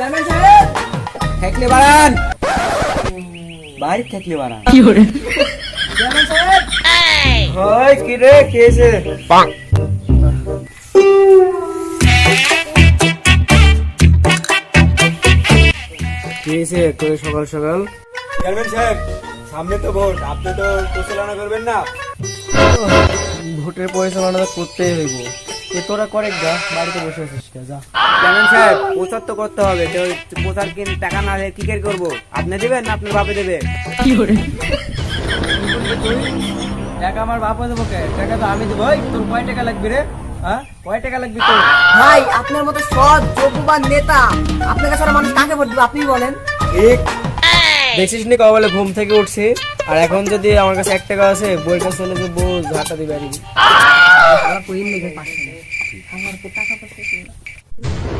Chairman সাহেব থাকলে বাড়ান। বাড়ি থাকলে বাড়ান। চেয়ারম্যান সাহেব হয় কি রে কেছে কেছে তোর সকাল সকাল? চেয়ারম্যান সাহেব সামনে তো ভোট আপনি তো পরিচালনা করবেন না। ভোটের পরিচালনা তো করতেই হইব। এ তোরা করে যা বাড়িতে বসে আছিস যা। চেয়ারম্যান সাহেব প্রচার তো করতে হবে তো প্রচার কি টাকা না হলে কি করে করব? আপনি দেবেন না আপনার বাপে দেবে? টাকা আমার বাপে দেবো কে? টাকা তো আমি দেবো। ওই, তোর কয় টাকা লাগবে রে? হ্যাঁ? কয় টাকা লাগবে তোর? ভাই আপনার মতো সৎ যোগ্যবান নেতা আপনার কাছে আর মানুষ কাকে ভোট দেবে আপনি বলেন। ঠিক দেখছিস নি কবে ঘুম থেকে উঠছি? আর এখন যদি আমার কাছে এক টাকা আছে বইয়ের কাছে চলে যে বউ ঝাঁটা দিবে আর কি।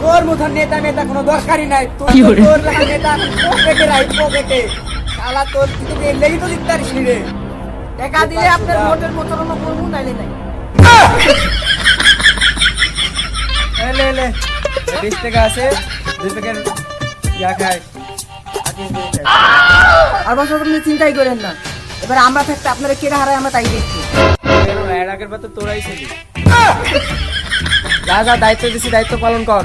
তোর মতন নেতা নেতা কোনো দরকারই নাই। তোর তোর লাগা নেতা পকেটে রাই পকেটে। শালা তোর কিন্তু লেগে তো দিতে পারিস নি রে টাকা দিলে আপনার ভোটের প্রচারণা করব নাইলে নাই। এলে এলে। বিশ টাকা আছে খাই আকিস দিয়ে খাই। আর বছর আপনি চিন্তাই করেন না। এবার আমরা থাকতে আপনারা কেটে হারায়, আমরা তাই দেখছি। এর আগের বার তোরাই ছিলি। যা যা, দায়িত্ব দিছি, দায়িত্ব পালন কর।